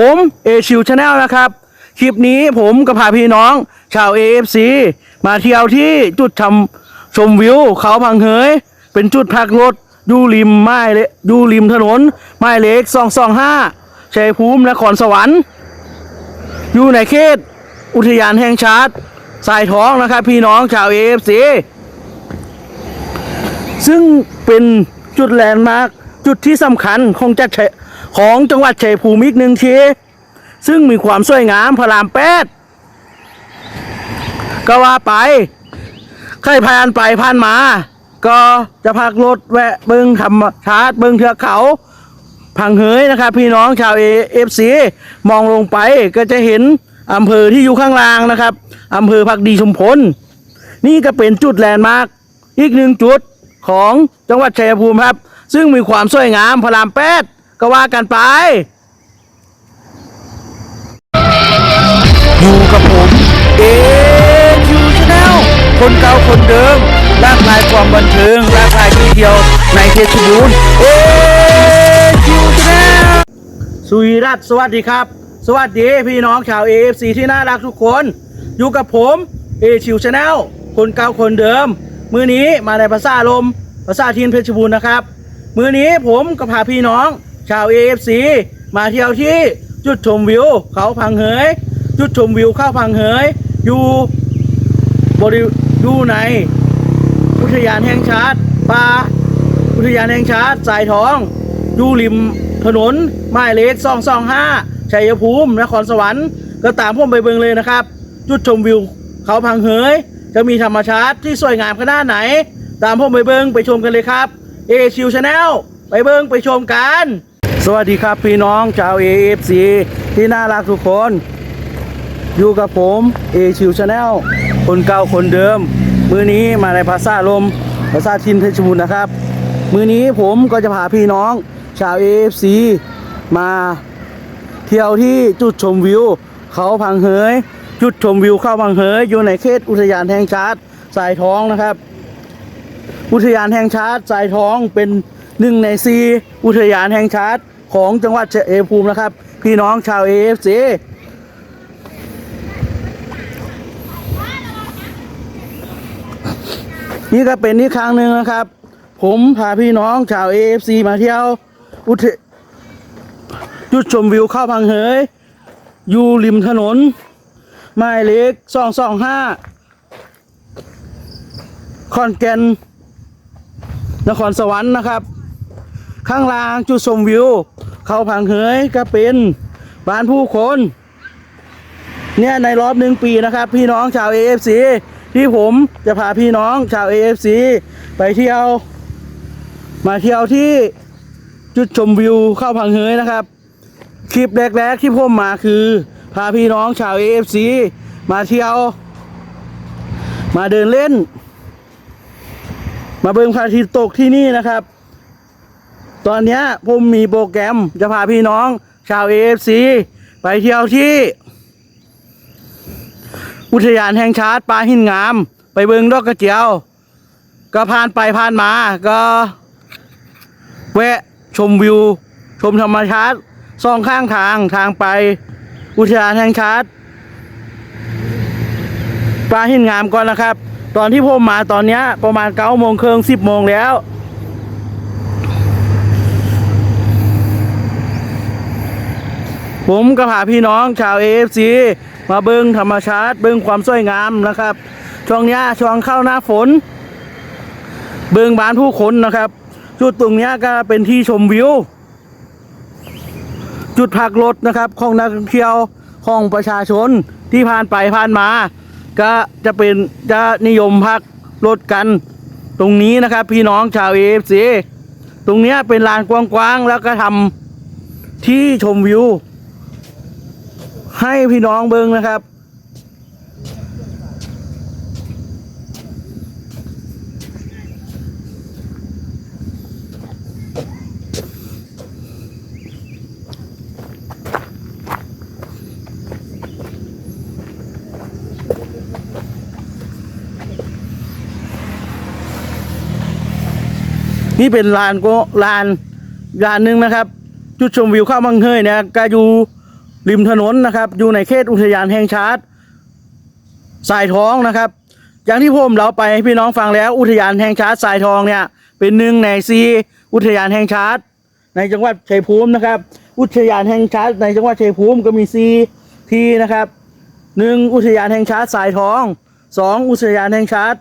ผมเอชิวชาแนลนะครับ คลิปนี้ผมกับพาพี่น้อง ชาว AFC มาเที่ยวที่จุดชมชมวิว เขาพังเหยเป็นจุดพักรถอยู่ริมไม้เลอยู่ริมถนน ไม้เล็กสองสองห้าชัยภูมินครสวรรค์อยู่ในเขต อุทยานแห่งชาติสายท้องนะครับ พี่น้องชาว AFC ซึ่งเป็นจุดแลนด์มาร์คจุดที่สำคัญของจัด ของจังหวัดชัยภูมิอีกหนึ่งทีซึ่งมีความสวยงามพระรามแปดก็ว่าไป ใครผ่านไปผ่านมา ก็จะพักรถแวะเบิงธรรมชาติเบิงเทือกเขา พังเหยนะครับ พี่น้องชาวเอฟซีมองลงไปก็จะเห็นอำเภอที่อยู่ข้างล่างนะครับอำเภอพักดีชุมพล นี่ก็เป็นจุดแลนด์มาร์กอีกหนึ่งจุดของจังหวัดชัยภูมิครับ ซึ่งมีความสวยงามพระรามแปด ก็ว่ากันไป อยู่กับผมเอคิวชาแนลคนเก่าคนเดิมหลากหลายความบันเทิงหลากหลายที่เดียวในเพชรบูรณ์เอคิวชาแนลสุริรัตน์สวัสดีครับ สวัสดีพี่น้องชาว AFC ที่น่ารักทุกคน อยู่กับผมเอชิวชาแนลคนเก่าคนเดิม มือนี้มาในภาษาลมภาษาทีนเพชรบูรณ์นะครับ มือนี้ผมก็พาพี่น้อง ชาว AFC มาเที่ยวที่จุดชมวิวเขาพังเหย จุดชมวิวเข้าพังเหย อยู่บริอยู่ในอุทยานแห่งชาติป่าอุทยานแห่งชาติสายทอง อยู่ริมถนนไม้เล็กซองซองห้าชัยภูมิ นครสวรรค์ก็ตามผมไปเบิงเลยนะครับ จุดชมวิวเขาพังเหย จะมีธรรมชาติที่สวยงามขนาดไหน ตามผมไปเบิงไปชมกันเลยครับเอชิวชาแนลไปเบิงไปชมกัน สวัสดีครับพี่น้องชาว AFC ที่น่ารักทุกคน อยู่กับผมเอชิวชาแนลคนเก่าคนเดิม มือนี้มาในภาษาลมภาษาทินเพชรบูรณ์นะครับ มือนี้ผมก็จะพาพี่น้องชาว AFC มาเที่ยวที่จุดชมวิว เขาพังเหยจุดชมวิวเข้าพังเหยอยู่ในเขตอุทยานแห่งชาติสายท้องนะครับ อุทยานแห่งชาติสายท้องเป็นหนึ่งในซีอุทยานแห่งชาติ ของจังหวัดชัยภูมินะครับ พี่น้องชาว AFC นี่ก็เป็นอีกครั้งหนึ่งนะครับ ผมพาพี่น้องชาว AFC มาเที่ยวอุทจุดชมวิวเข้าพังเหยอยู่ริมถนนไม้เล็กสองสองห้าคอนแกนนครสวรรค์นะครับ ข้างล่างจุดชมวิว เข้าพังเหยก็เป็นบ้านผู้คน เนี่ยในรอบหนึ่งปีนะครับ พี่น้องชาว AFC ที่ผมจะพาพี่น้องชาว AFC ไปเที่ยว มาเที่ยวที่จุดชมวิวเข้าพังเหยนะครับ คลิปแรกๆที่ผมมาคือ พาพี่น้องชาว AFC มาเที่ยว มาเดินเล่น มาเบิ่งพระอาทิตย์ตกที่นี่นะครับ ตอนนี้ผมมีโปรแกรมจะพาพี่น้อง ชาว AFC ไปเที่ยวที่ อุทยานแห่งชาติปลาหินงาม ไปเบิงดอกกระเจียว ก็ผ่านไปผ่านมาก็แวะชมวิว ชมธรรมชาติสองข้างทางทางไปอุทยานแห่งชาติปลาหินงามก่อนนะครับ ตอนที่ผมมาตอนนี้ประมาณเก้าโมงครึ่งสิบโมงแล้ว ผมก็พาพี่น้องชาว AFC มาเบิ้งธรรมชาติเบิ้งความสวยงามนะครับ ช่วงนี้ช่วงเข้าหน้าฝน เบิ้งบ้านผู้คนนะครับ จุดตรงนี้ก็เป็นที่ชมวิว จุดพักรถนะครับของนักท่องเที่ยวของประชาชนที่ผ่านไปผ่านมา ก็จะเป็นจะนิยมพักรถกัน ตรงนี้นะครับ พี่น้องชาว AFC ตรงนี้เป็นลานกว้างๆแล้วก็ทำที่ชมวิว ให้พี่น้องเบิ้งนะครับ นี่เป็นลานก็ลานลานหนึ่งนะครับ จุดชมวิวเข้ามังเฮยเนี่ยก็อยู่ ริมถนนนะครับ อยู่ในเขตอุทยานแห่งชาติสายทองนะครับ อย่างที่ผมเราไปให้พี่น้องฟังแล้วอุทยานแห่งชาติสายทองเนี่ย เป็นหนึ่งในซีอุทยานแห่งชาติในจังหวัดชัยภูมินะครับ อุทยานแห่งชาติในจังหวัดชัยภูมิก็มีซีที่นะครับหนึ่งอุทยานแห่งชาติสายทองสองอุทยานแห่งชาติ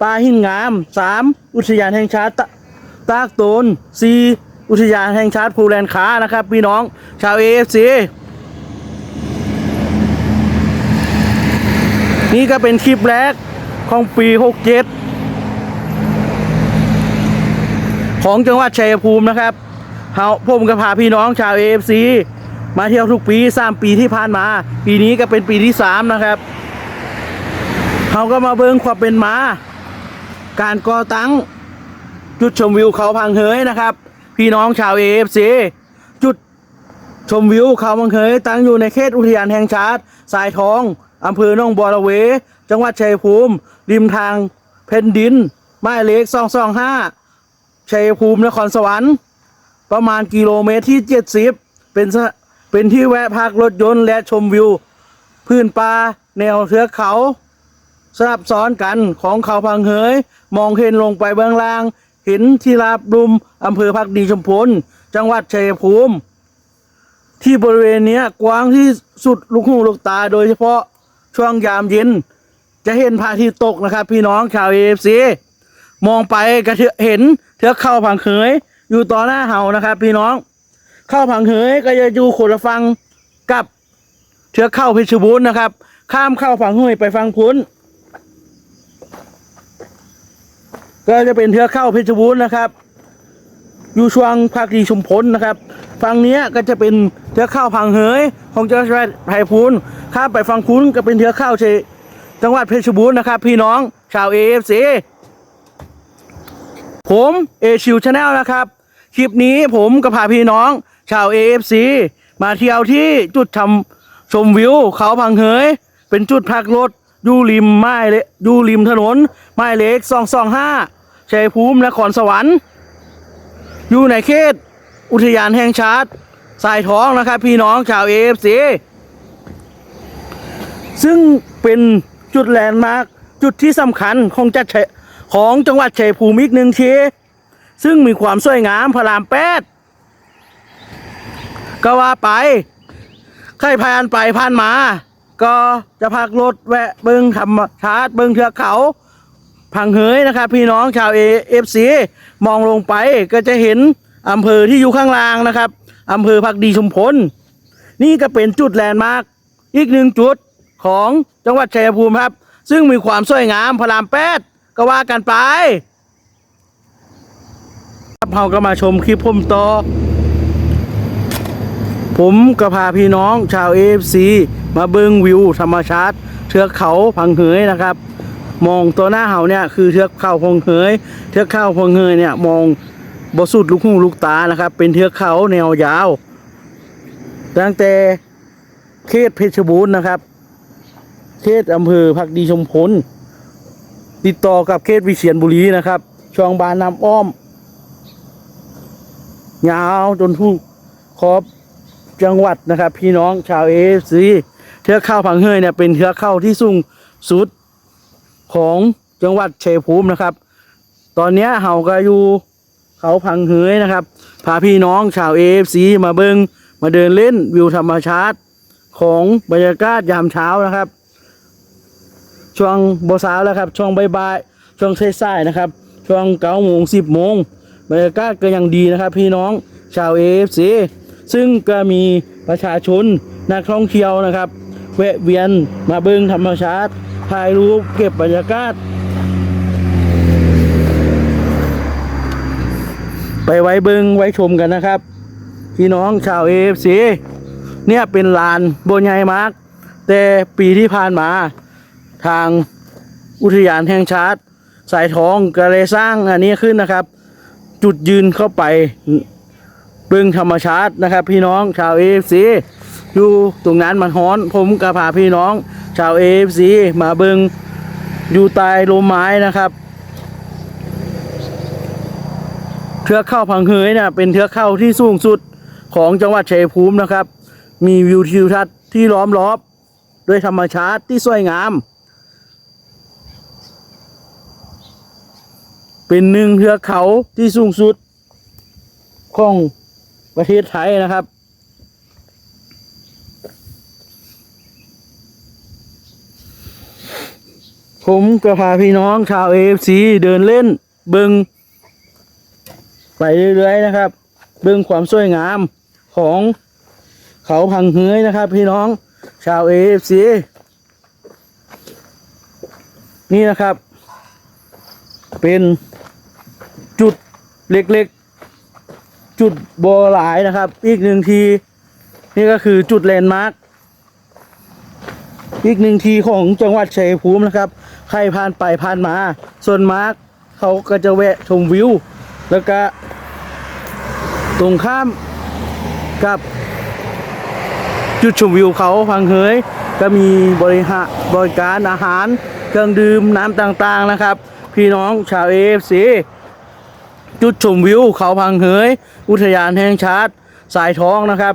ปลาหินงามสามอุทยานแห่งชาติตะตากโตนสี่อุทยานแห่งชาติภูแลนค้านะครับ พี่น้องชาวเอฟซี นี่ก็เป็นคลิปแรกของปี 67 ของจังหวัดชัยภูมินะครับเฮาผมก็พาพี่น้องชาว AFC มาเที่ยวทุกปีสามปีที่ผ่านมา ปีนี้ก็เป็นปีที่สามนะครับเขาก็มาเบิ่งความเป็นมา การก่อตั้งจุดชมวิวเขาพังเหยนะครับ พี่น้องชาว AFC จุดชมวิวเขาพังเหยตั้งอยู่ในเขตอุทยานแห่งชาติสายทอง อำเภอหนองบัวระเว จังหวัดชัยภูมิ ริมทางแผ่นดินไม้เล็กสองสองห้าชัยภูมินครสวรรค์ ประมาณกิโลเมตรที่70เป็นสะเป็นที่แวะพักรถยนต์และชมวิว พื้นป่าแนวเทือกเขาสลับซ้อนกันของเขาพังเหย มองเห็นลงไปเบื้องล่าง เห็นที่ราบรุมอำเภอพักดีชมพล จังหวัดชัยภูมิ ที่บริเวณนี้กว้างที่สุดลูกหูลูกตาโดยเฉพาะ ช่วงยามเย็น จะเห็นพระอาทิตย์ตกนะครับ พี่น้องชาวเอฟซีมองไปก็เห็นเทือกเข้าผังเหยอยู่ต่อหน้าเฮานะครับ พี่น้อง เข้าผังเหยก็จะอยู่คนละฟังกับเทือกเข้าเพชรบูรณ์นะครับ ข้ามเข้าผังเหยไปฟังพุ้นก็จะเป็นเทือกเข้าเพชรบูรณ์นะครับ อยู่ช่วงภาคดีชุมพลนะครับ ฝั่งนี้ก็จะเป็นเทือกเข้าพังเหยของจังหวัดไผ่พูนข้ามไปฝั่งพุ้นก็เป็นเทือกเข้าเชจังหวัดเพชรบูรณ์นะครับ พี่น้องชาวเอฟซีผมเอชิวชาแนลนะครับ คลิปนี้ผมก็พาพี่น้อง ชาว AFC มาเที่ยวที่จุดทำชมวิวเขาพังเหยเป็นจุดพักรถอยู่ริมไม้เละอยู่ริมถนน ไม้เล็กสองสองห้าชัยภูมินครสวรรค์ อยู่ในเขต อุทยานแห่งชาติสายท้องนะครับ พี่น้องชาว AFC ซึ่งเป็นจุดแลนด์มาร์คจุดที่สำคัญของจัดของจังหวัดชัยภูมิอีกหนึ่งทีซึ่งมีความสวยงามพระรามแปดก็ว่าไปใครผ่านไปผ่านมา ก็จะพักรถแวะเบิงธรรมชาติเบิงเทือกเขา พังเหยนะครับ พี่น้องชาวเอฟซีมองลงไปก็จะเห็น อำเภอที่อยู่ข้างล่างนะครับอำเภอพักดีชุมพล นี่ก็เป็นจุดแลนด์มาร์กอีกหนึ่งจุดของจังหวัดชัยภูมิครับ ซึ่งมีความสวยงามพระรามแปดก็ว่ากันไปครับเราก็มาชมคลิปผมต่อ ผมก็พาพี่น้องชาวเอฟซีมาเบิงวิวธรรมชาติเทือกเขาพังเหยนะครับ มองตัวหน้าเฮาเนี่ยคือเทือกเขาพังเหยเทือกเขาพังเหยเนี่ยมอง บสุดลูกหูลูกตานะครับ เป็นเทือกเขาแนวยาว ตั้งแต่เขตเพชรบูรณ์นะครับ เขตอำเภอพักดีชมพล ติดต่อกับเขตวิเชียรบุรีนะครับ ช่องบานน้ำอ้อม ยาวจนทุกขอบจังหวัดนะครับ พี่น้องชาวเอฟซีเทือกเข้าพังเฮยเนี่ยเป็นเทือกเข้าที่สูงสุดของจังหวัดเชยภูมินะครับ ตอนนี้ยเฮาก็อยู่ เขาพังเฮยนะครับ พาพี่น้องชาวเอฟซีมาเบิงมาเดินเล่นวิวธรรมชาติของบรรยากาศยามเช้านะครับ ช่วงโบสาวแล้วครับ ช่วงบ่ายๆช่วงสายๆนะครับ ช่วงเก้าโมงสิบโมงบรรยากาศก็ยังดีนะครับ พี่น้องชาวเอฟซีซึ่งก็มีประชาชนนักท่องเที่ยวนะครับแวะเวียนมาเบิ้งธรรมชาติถ่ายรูปเก็บบรรยากาศ ไปไว้เบิ้งไว้ชมกันนะครับ พี่น้องชาวเอฟซีเนี่ยเป็นลานโบนใหญ่มากแต่ปีที่ผ่านมาทางอุทยานแห่งชาติ สายทองก็เลยสร้างอันนี้ขึ้นนะครับ จุดยืนเข้าไปเบิงธรรมชาตินะครับ พี่น้องชาวเอฟซีอยู่ตรงนั้นมันฮ้อนผมก็พาพี่น้อง ชาวเอฟซีมาเบิงอยู่ใต้ลมไม้นะครับ เทือกเข้าพังเหยเนี่ยเป็นเทือกเข้าที่สูงสุดของจังหวัดชัยภูมินะครับ มีวิวทิวทัศน์ที่ล้อมรอบด้วยธรรมชาติที่สวยงาม เป็นหนึ่งเทือกเขาที่สูงสุดของประเทศไทยนะครับผมก็พาพี่น้องชาวเอฟซีเดินเล่น เบิง ไปเรื่อยๆนะครับเบิงความสวยงามของเขาพังเฮือยนะครับ พี่น้องชาวเอฟซีนี่นะครับ เป็นจุดเล็กๆ จุดโบหลายนะครับ อีกหนึ่งที นี่ก็คือจุดแลนด์มาร์คอีกหนึ่งทีของจังหวัดชัยภูมินะครับ ใครผ่านไปผ่านมา ส่วนมาร์คเขาก็จะแวะชมวิว แล้วก็ ตรงข้ามกับจุดชมวิวเขาพังเฮยก็มีบริหารบริการอาหาร เครื่องดื่มน้ำต่างๆนะครับ พี่น้องชาวเอฟซีจุดชมวิวเขาพังเฮยอุทยานแห่งชาติสายท้องนะครับ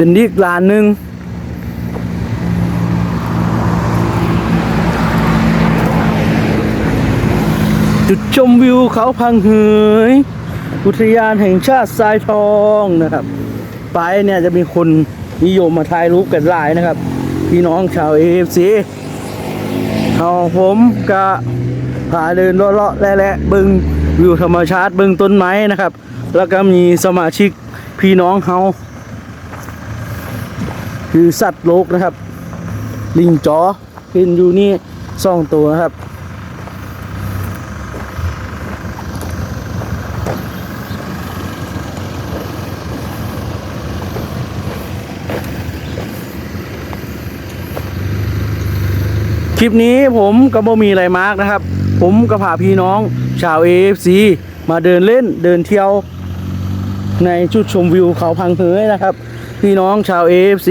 เป็นอีกลานหนึ่งจุดชมวิวเขาพังเฮยอุทยานแห่งชาติทรายทองนะครับ ไปเนี่ยจะมีคนนิยมมาถ่ายรูปกันหลายนะครับ พี่น้องชาวเอฟซีเอาผมก็พาเดินเลาะๆและและๆเบึงวิวธรรมชาติเบึงต้นไม้นะครับ แล้วก็มีสมาชิกพี่น้องเขา คือสัตว์โลกนะครับ ลิงจอเห็นอยู่นี่สองตัวนะครับคลิปนี้ผมก็บ่มีอะไรมากนะครับ ผมก็พาพี่น้องชาว AFC มาเดินเล่นเดินเที่ยวในจุดชมวิวเขาพังเพยนะครับ พี่น้องชาว AFC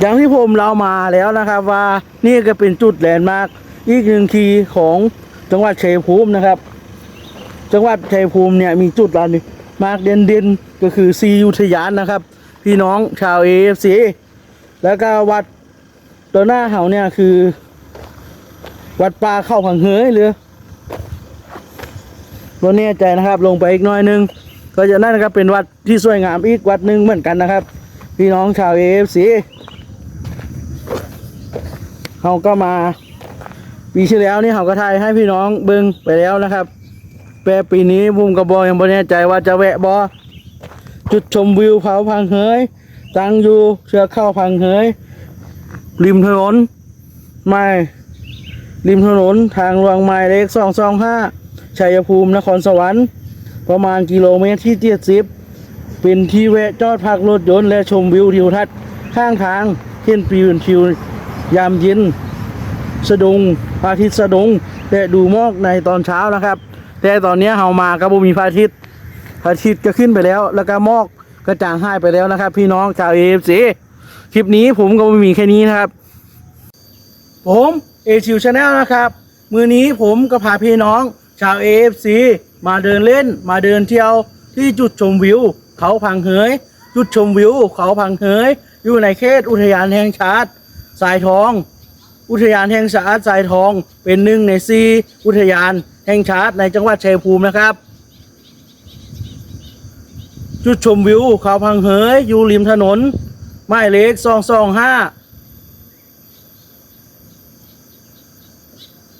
อย่างที่ผมเรามาแล้วนะครับว่านี่ก็เป็นจุดแลนด์มาร์กอีกหนึ่งทีของจังหวัดชัยภูมินะครับ จังหวัดชัยภูมิเนี่ยมีจุดแลนด์มาร์กเด่นๆก็คือซีอุทยานนะครับ พี่น้องชาว AFC แล้วก็วัดตัวหน้าเขาเนี่ยคือ วัดป่าเข้าพังเฮยหรือวันนี้ใจนะครับลงไปอีกน้อยนึง ก็จะนั่นนะครับเป็นวัดที่สวยงามอีกวัดหนึ่งเหมือนกันนะครับ พี่น้องชาวเอฟซีเขาก็มาปีที่แล้วนี่เขาก็ทายให้พี่น้องเบิ้งไปแล้วนะครับแต่ปีนี้บุมกระบอกยังไม่แน่ใจว่าจะแวะบอจุดชมวิวเขาพังเฮยตั้งอยู่เชือกเข้าพังเฮยริมถนนไม่ริมถนนทางหลวงหมายเลขสองสองห้าชัยภูมินครสวรรค์ ประมาณกิโลเมตรที่เจ็ดสิบเป็นที่แวะจอดพักรถยนต์และชมวิวทิวทัศน์ข้างทางเห็นปีนทิวยามเย็นสะดุงพระอาทิตย์สะดุงและดูหมอกในตอนเช้านะครับ แต่ตอนนี้เฮามาก็บ่มีพระอาทิตย์พระอาทิตย์ก็ขึ้นไปแล้ว แล้วก็หมอกก็จางหายไปแล้วนะครับ พี่น้องชาวเอฟซีคลิปนี้ผมก็ไม่มีแค่นี้นะครับ ผมเอชิวชาแนลนะครับ มือนี้ผมก็พาพี่น้องชาว AFC มาเดินเล่นมาเดินเที่ยวที่จุดชมวิว เขาพังเฮยจุดชมวิว เขาพังเฮยอยู่ในเขตอุทยานแห่งชาติสายทอง อุทยานแห่งชาติสายทองเป็นหนึ่งในซีอุทยานแห่งชาติในจังหวัดชัยภูมินะครับ จุดชมวิว เขาพังเฮยอยู่ริมถนนหมายเลขสองสองห้า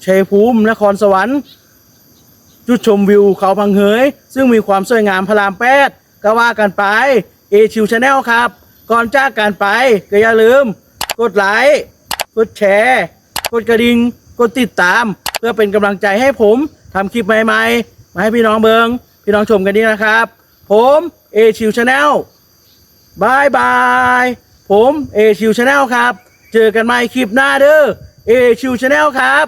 ชัยภูมินครสวรรค์ จุดชมวิวเขาพังเหย ซึ่งมีความสวยงามพระรามแปดก็ว่ากันไปเอชิวชาแนลครับ ก่อนจากกันไปก็อย่าลืม กดไลค์กดแชร์ กดกระดิ่งกดติดตาม เพื่อเป็นกำลังใจให้ผมทำคลิปใหม่ๆ มาให้พี่น้องเบิงพี่น้องชมกันดีนะครับ ผมเอชิวชาแนลบายบายผมเอชิวชาแนลครับ เจอกันใหม่คลิปหน้าเด้อเอชิวชาแนลครับ